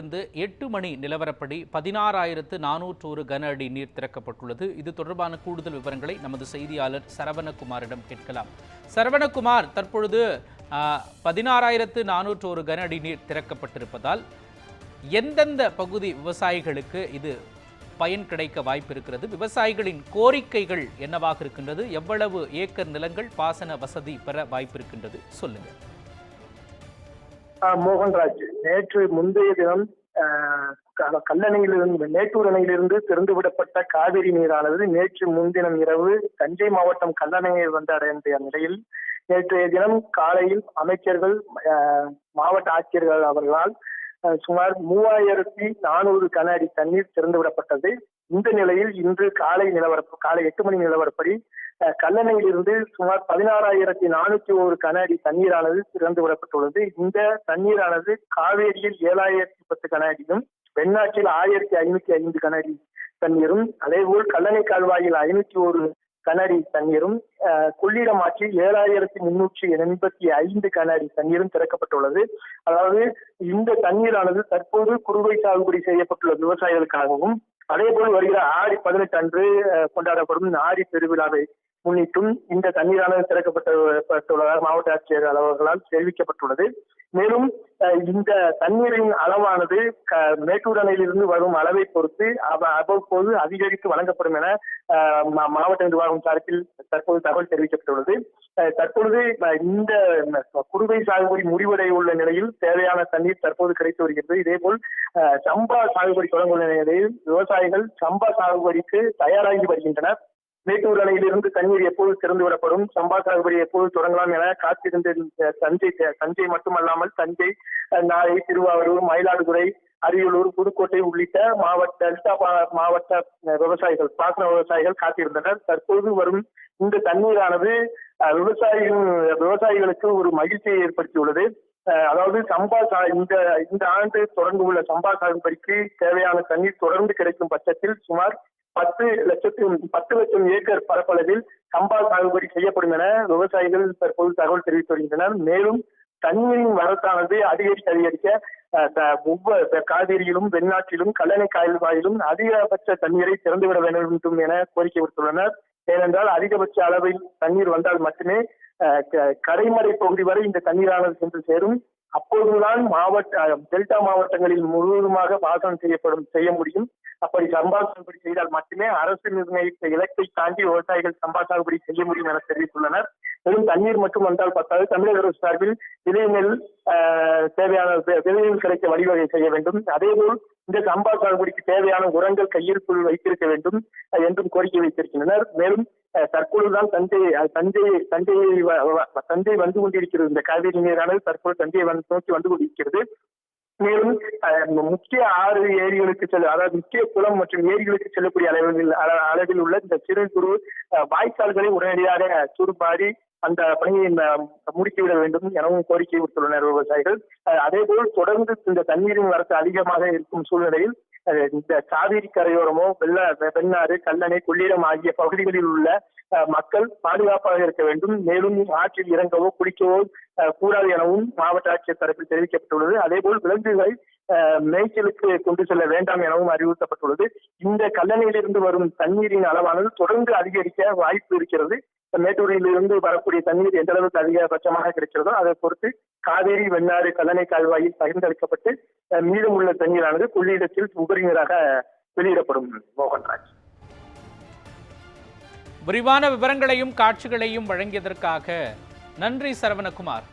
இருந்து எட்டு மணி நிலவரப்படி பதினாறாயிரத்து நானூற்றோரு கன அடி நீர் திறக்கப்பட்டுள்ளது. இது தொடர்பான கூடுதல் விவரங்களை நமது செய்தியாளர் சரவணகுமாரிடம் கேட்கலாம். சரவணகுமார் தற்பொழுது பதினாறாயிரத்து நானூற்றோரு கன அடி நீர் திறக்கப்பட்டிருப்பதால் எந்தெந்த பகுதி விவசாயிகளுக்கு இது பயன் கிடைக்க வாய்ப்பு இருக்கிறது விவசாயிகளின் கோரிக்கைகள் என்னவாக இருக்கின்றது? எவ்வளவு ஏக்கர் நிலங்கள் பாசன வசதி பெற வாய்ப்பு இருக்கின்றது சொல்லுங்கள் மோகன்ராஜ். நேற்று முந்தைய தினம் ஆஹ் கல்லணையிலிருந்து மேட்டூர் அணையிலிருந்து திறந்து விடப்பட்ட காவிரி நீரானது நேற்று முன்தினம் இரவு தஞ்சை மாவட்டம் கல்லணையை வந்தடைந்த நிலையில் நேற்றைய தினம் காலையில் அமைச்சர்கள் ஆஹ் மாவட்ட ஆட்சியர்கள் அவர்களால் ஆஹ் சுமார் மூவாயிரத்தி நானூறு கன அடி தண்ணீர் திறந்து விடப்பட்டது. இந்த நிலையில் இன்று காலை நிலவரப்பு காலை எட்டு மணி நிலவரப்படி கல்லணையில் கல்லணையிலிருந்து சுமார் பதினாறாயிரத்தி நானூத்தி ஒரு கன அடி தண்ணீரானது திறந்து விடப்பட்டுள்ளது இந்த தண்ணீரானது காவேரியில் ஏழாயிரத்தி பத்து கன அடியும் வெண்ணாற்றில் ஆயிரத்தி ஐநூத்தி ஐந்து கன அடி தண்ணீரும் அதேபோல் கல்லணை கால்வாயில் ஐநூத்தி ஒரு கன அடி தண்ணீரும் அஹ் கொள்ளிடம் ஆற்றில் ஏழாயிரத்தி முன்னூற்றி எண்பத்தி ஐந்து கன அடி தண்ணீரும் திறக்கப்பட்டுள்ளது. அதாவது இந்த தண்ணீரானது தற்போது குறுவை சாகுபடி செய்யப்பட்டுள்ள விவசாயிகளுக்காகவும் அதே போல் வருகிற ஆடி பதினெட்டு அன்று அஹ், கொண்டாடப்படும் ஆடி பெருவிழாவை முன்னிட்டும் இந்த தண்ணீரானது திறக்கப்பட்டுள்ளதாக மாவட்ட ஆட்சியர் அவர்களால் தெரிவிக்கப்பட்டுள்ளது. மேலும் இந்த தண்ணீரின் அளவானது க- மேட்டூர் அணையிலிருந்து வரும் அளவை பொறுத்து அவ- அவ்வப்போது அதிகரித்து வழங்கப்படும் என அஹ், மா- மாவட்ட நிர்வாகம் சார்பில் தற்போது தகவல் தெரிவிக்கப்பட்டுள்ளது. அஹ், தற்பொழுது இந்த குறுவை சாகுபடி முடிவடைய உள்ள நிலையில் தேவையான தண்ணீர் தற்போது கிடைத்து வருகிறது. இதேபோல் சம்பா சாகுபடி தொடங்க உள்ள நிலையில் விவசாயிகள் சம்பா சாகுபடிக்கு தயாராகி வருகின்றனர். மேட்டூர் அணையிலிருந்து தண்ணீர் எப்போது திறந்து விடப்படும்? சம்பா சாகுபடி எப்போது தொடங்கலாம் என காத்திருந்த தஞ்சை தஞ்சை மட்டுமல்லாமல் தஞ்சை நாகை திருவாரூர் மயிலாடுதுறை அரியலூர் புதுக்கோட்டை உள்ளிட்ட மாவட்ட டெல்டா மாவட்ட விவசாயிகள் பாசன விவசாயிகள் காத்திருந்தனர். தற்போது வரும் இந்த தண்ணீரானது அஹ், விவசாயிகள் விவசாயிகளுக்கு ஒரு மகிழ்ச்சியை ஏற்படுத்தியுள்ளது. அஹ், அதாவது சம்பா சா- இந்த இந்த ஆண்டு தொடங்க உள்ள சம்பா சாகுபடிக்கு தேவையான தண்ணீர் தொடர்ந்து கிடைக்கும் பட்சத்தில் சுமார் பத்து லட்சத்து பத்து லட்சம் ஏக்கர் பரப்பளவில் சம்பா சாகுபடி செய்யப்படும் என விவசாயிகள் தற்போது தகவல் தெரிவித்து வருகின்றனர். மேலும் தண்ணீரின் வரத்தானது அதிகரித்து அதிகரிக்க ஒவ்வொரு காவிரியிலும் வெண்ணாற்றிலும் கல்லணை கால்வாயிலும் அதிகபட்ச தண்ணீரை திறந்துவிட வேண்டும் என கோரிக்கை விடுத்துள்ளனர். ஏனென்றால் அதிகபட்ச அளவில் தண்ணீர் வந்தால் மட்டுமே க- கடைமடை பகுதி வரை இந்த தண்ணீரானது சென்று சேரும். அப்போதுதான் மாவட்ட டெல்டா மாவட்டங்களில் முழுவதுமாக பாசனம் செய்யப்படும் செய்ய முடியும். அப்படி சம்பா சாகுபடி செய்தால் மட்டுமே அரசு நிர்ணயித்த இலக்கை தாண்டி விவசாயிகள் சம்பா சாகுபடி செய்ய முடியும் என தெரிவித்துள்ளனர். வெறும் தண்ணீர் மட்டும் வந்தால் பத்தாது. தமிழக அரசு சார்பில் விளைநெல் ஆஹ், தேவையான வி- கிடைக்க வழிவகை செய்ய வேண்டும். அதேபோல் இந்த சம்பா சாகுபடிக்கு தேவையான உரங்கள் கையிருப்பில் வைத்திருக்க வேண்டும் என்றும் கோரிக்கை வைத்திருக்கின்றனர். மேலும் தற்பொழுது தற்பொழுதுதான் தஞ்சை தஞ்சை தஞ்சையை தஞ்சை வந்து கொண்டிருக்கிறது. இந்த காவிரி நீரானது தற்போது தஞ்சையை வந்து நோக்கி வந்து கொண்டிருக்கிறது. மேலும் அஹ், முக்கிய ஆறு ஏரிகளுக்கு செல்ல அதாவது முக்கிய குளம் மற்றும் ஏரிகளுக்கு செல்லக்கூடிய அளவில் அளவில் உள்ள இந்த சிறு குறு அஹ், வாய்க்கால்களை உடனடியாக தூர்பாரி அந்த பணியை ம- முடுக்கிவிட வேண்டும் எனவும் கோரிக்கை விடுத்துள்ளனர் விவசாயிகள். அதே அதேபோல் தொடர்ந்து இந்த தண்ணீரின் வரத்து அதிகமாக இருக்கும் சூழ்நிலையில் இந்த காவிரி கரையோரமோ வெள்ள வெண்ணாறு கல்லணை கொள்ளிடம் ஆகிய பகுதிகளில் உள்ள மக்கள் பாதுகாப்பாக இருக்க வேண்டும். மேலும் ஆற்றில் இறங்கவோ குளிக்கவோ கூடாது எனவும் மாவட்ட ஆட்சியர் தரப்பில் தெரிவிக்கப்பட்டுள்ளது. அதேபோல் விலங்குகளை மேய்ச்சலுக்கு கொண்டு செல்ல வேண்டாம் எனவும் அறிவுறுத்தப்பட்டுள்ளது. இந்த கல்லணையிலிருந்து வரும் தண்ணீரின் அளவானது தொடர்ந்து அதிகரிக்க வாய்ப்பு இருக்கிறது. மேட்டூரிலிருந்து வரக்கூடிய தண்ணீர் எந்த அளவுக்கு அதிகபட்சமாக கிடைக்கிறதோ அதை பொறுத்து காவேரி வெண்ணாறு கல்லணை கால்வாயில் பகிர்ந்தளிக்கப்பட்டு அஹ், உள்ள தண்ணீரானது கொள்ளிடத்தில் உபரி நீராக வெளியிடப்படும் மோகன்ராஜ். விரிவான விவரங்களையும் காட்சிகளையும் வழங்கியதற்காக நன்றி சரவணகுமார்.